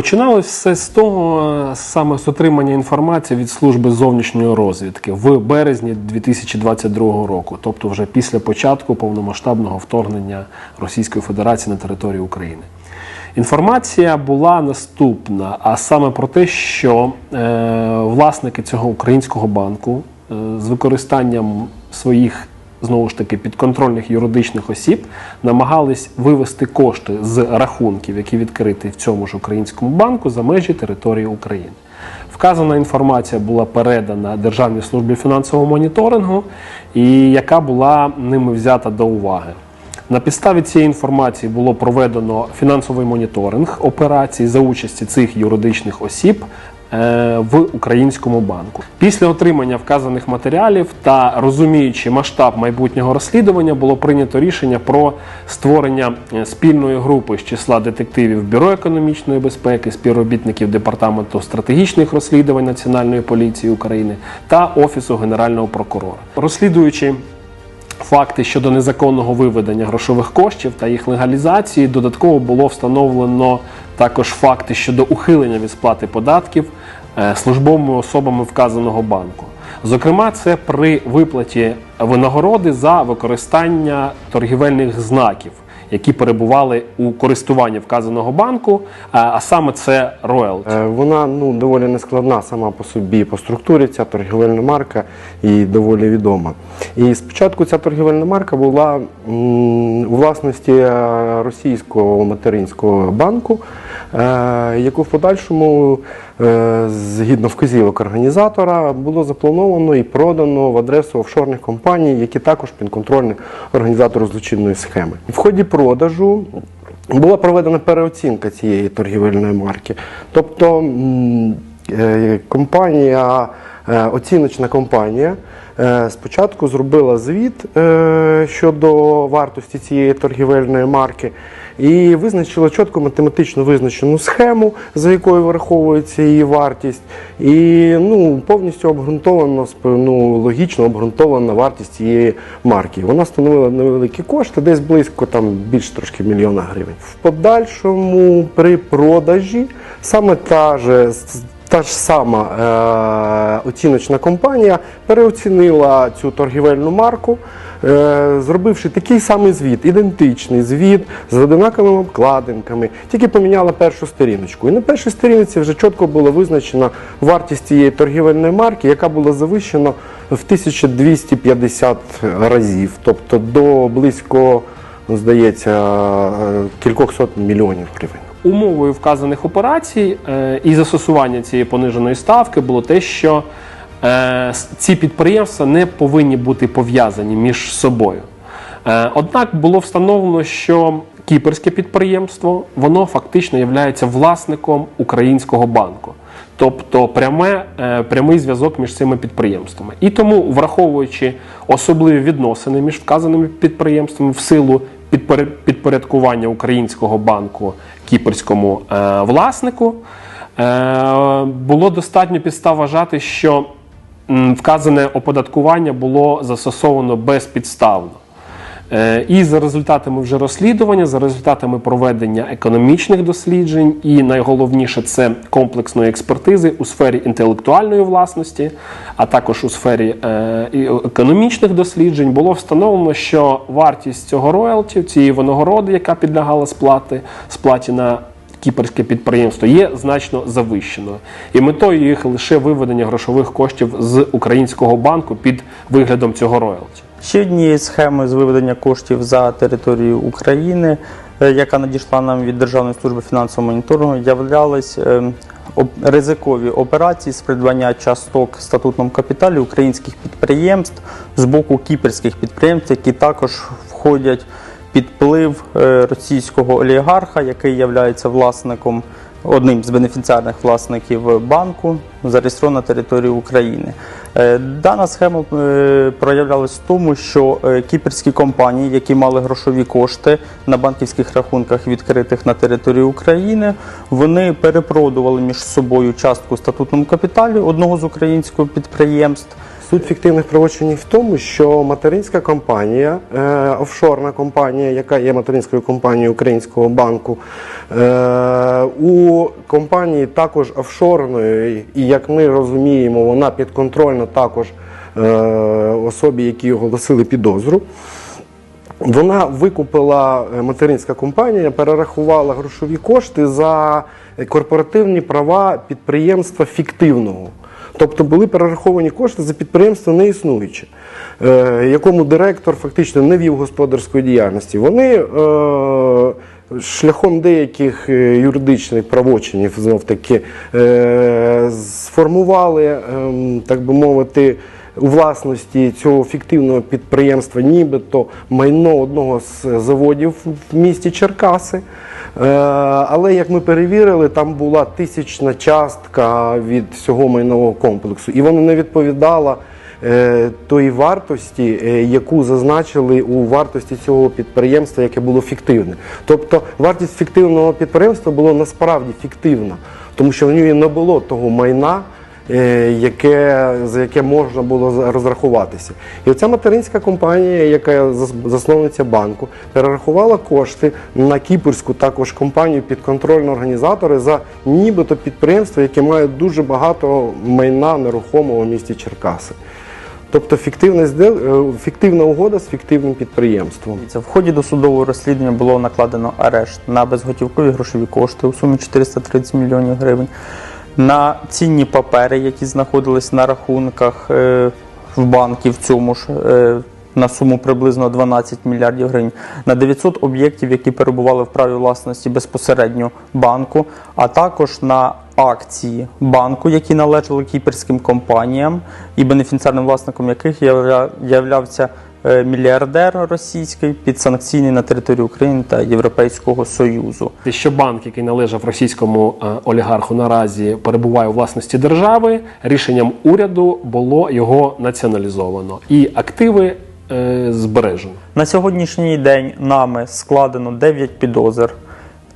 Починалось все з того, саме з отримання інформації від служби зовнішньої розвідки в березні 2022 року, тобто вже після початку повномасштабного вторгнення Російської Федерації на територію України. Інформація була наступна, а саме про те, що е, власники цього українського банку е, з використанням своїх знову ж таки підконтрольних юридичних осіб намагались вивести кошти з рахунків, які відкриті в цьому ж українському банку за межі території України. Вказана інформація була передана Державній службі фінансового моніторингу, і яка була ними взята до уваги. На підставі цієї інформації було проведено фінансовий моніторинг операцій за участі цих юридичних осіб в українському банку. Після отримання вказаних матеріалів та розуміючи масштаб майбутнього розслідування, було прийнято рішення про створення е, спільної групи з числа детективів Бюро економічної безпеки, співробітників департаменту стратегічних розслідувань Національної поліції України та Офісу Генерального прокурора. Розслідуючи факти щодо незаконного виведення грошових коштів та їх легалізації. Додатково було встановлено також факти щодо ухилення від сплати податків е, службовими особами вказаного банку. Зокрема, це при виплаті винагороди за використання торгівельних знаків, які перебували у користуванні вказаного банку, а а саме це роялті. Е, Вона ну, доволі нескладна сама по собі по структурі, ця торгівельна марка і доволі відома. І спочатку ця торгівельна марка була у власності е, російського материнського банку, е, яку в подальшому, е, згідно вказівок організатора, було заплановано і продано в адресу офшорних компаній, які також підконтрольні організатору злочинної схеми. В ході продажу була проведена переоцінка цієї торгівельної марки. Тобто е, компанія, е, оціночна компанія е, спочатку зробила звіт е, щодо вартості цієї торгівельної марки і визначила чітко математично визначену схему, за якою вираховується її вартість, і ну, повністю обґрунтовано, ну, логічно обґрунтована вартість цієї марки. Вона становила невеликі кошти, десь близько там більш трошки мільйона гривень. В подальшому при продажі саме та же. Та ж сама е, оціночна компанія переоцінила цю торгівельну марку, е, зробивши такий самий звіт, ідентичний звіт з одинаковими обкладинками, тільки поміняла першу сторіночку. І на першій сторінці вже чітко було визначено вартість цієї торгівельної марки, яка була завищена в 1250 разів, тобто до близько, здається, е, кількох сот мільйонів гривень. Умовою вказаних операцій е, і застосування цієї пониженої ставки було те, що е, ці підприємства не повинні бути пов'язані між собою. Е, однак було встановлено, що кіперське підприємство воно фактично є власником українського банку. Тобто пряме, прямий зв'язок між цими підприємствами. І тому, враховуючи особливі відносини між вказаними підприємствами в силу підпорядкування українського банку кіперському е, власнику, е, було достатньо підстав вважати, що вказане оподаткування було застосовано безпідставно. Е, І за результатами вже розслідування, за результатами проведення економічних досліджень, і найголовніше це комплексної експертизи у сфері інтелектуальної власності, а також у сфері е, економічних досліджень, було встановлено, що вартість цього роялті, цієї винагороди, яка підлягала сплати, сплаті на кіперське підприємство, є значно завищеною. І метою їх лише виведення грошових коштів з українського банку під виглядом цього роялті. Ще однією схемою з виведення коштів за територію України, е, яка надійшла нам від Державної служби фінансового моніторингу, являлись ем, ризикові операції з придбання часток статутному капіталі українських підприємств з боку кіперських підприємств, які також входять під вплив е, російського олігарха, який є власником одним з бенефіціарних власників банку, зареєстрованого на території України. Е, Дана схема е, проявлялась в тому, що е, кіпрські компанії, які мали грошові кошти на банківських рахунках, відкритих на території України, вони перепродували між собою частку статутному капіталі одного з українських підприємств. Суть фіктивних правочинів в тому, що материнська компанія, е, офшорна компанія, яка є материнською компанією Українського банку, е, у компанії також офшорної, і як ми розуміємо, вона підконтрольна також е, особі, які оголосили підозру. Вона викупила материнська компанія, перерахувала грошові кошти за корпоративні права підприємства фіктивного. Тобто були перераховані кошти за підприємство неіснуюче, е, якому директор фактично не вів господарської діяльності. Вони е, шляхом деяких е, юридичних правочинів знов таки сформували, ем, так би мовити, у власності цього фіктивного підприємства, нібито майно одного з заводів в місті Черкаси. Е, Але як ми перевірили, там була тисячна частка від всього майнового комплексу, і вона не відповідала е, тої вартості, е, яку зазначили у вартості цього підприємства, яке було фіктивне. Тобто вартість фіктивного підприємства була насправді фіктивна, тому що в нього не було того майна яке, за яке можна було розрахуватися. І оця материнська компанія, яка зас- засновниця банку, перерахувала кошти на кіпрську також компанію підконтрольного організатора за нібито підприємство, яке має дуже багато майна нерухомого в місті Черкаси. Тобто е, фіктивна угода з фіктивним підприємством. В ході досудового розслідування було накладено арешт на безготівкові грошові кошти у сумі 430 мільйонів гривень, на цінні папери, які знаходились на рахунках е, в банків в цьому ж. е, на суму приблизно 12 мільярдів гривень на 900 об'єктів, які перебували в праві власності безпосередньо банку, а також на акції банку, які належали кіпрським компаніям, і бенефіціарним власником яких явля- являвся мільярдер російський підсанкційний на території України та Європейського Союзу. Що банк, який належав російському е, олігарху, наразі перебуває у власності держави, рішенням уряду було його націоналізовано і активи е, збережено. На сьогоднішній день нами складено 9 підозр.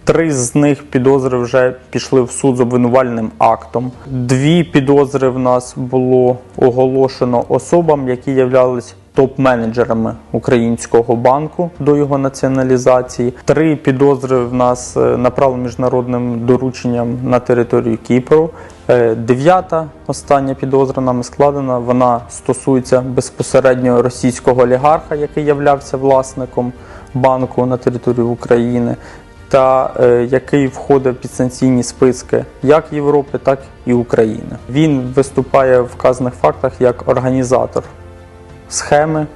Три з них підозри вже пішли в суд з обвинувальним актом. Дві підозри в нас було оголошено особам, які являлись топ-менеджерами українського банку до його націоналізації. Три підозри в нас е, направлені міжнародним дорученням на територію Кіпру. Е, Дев'ята остання підозра нами складена. Вона стосується безпосередньо російського олігарха, який являвся власником банку на території України, та е, який входить під санкційні списки як Європи, так і України. Він виступає в вказаних фактах як організатор схеми,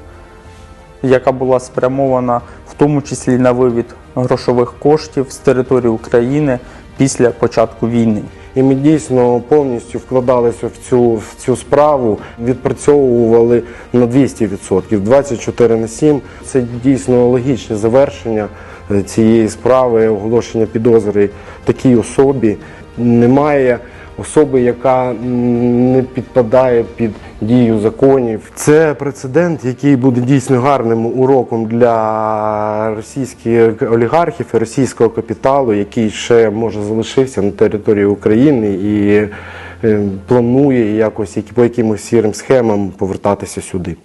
яка була спрямована в тому числі на вивід грошових коштів з території України після початку війни. І ми дійсно повністю вкладалися в цю, в цю справу, відпрацьовували на 200%, 24 на 7. Це дійсно логічне завершення е, цієї справи, оголошення підозри такій особі. Немає особи, яка не підпадає під дію законів. Це прецедент, який буде дійсно гарним уроком для російських олігархів і російського капіталу, який ще може залишився на території України і е, планує якось по якимось сірим схемам повертатися сюди.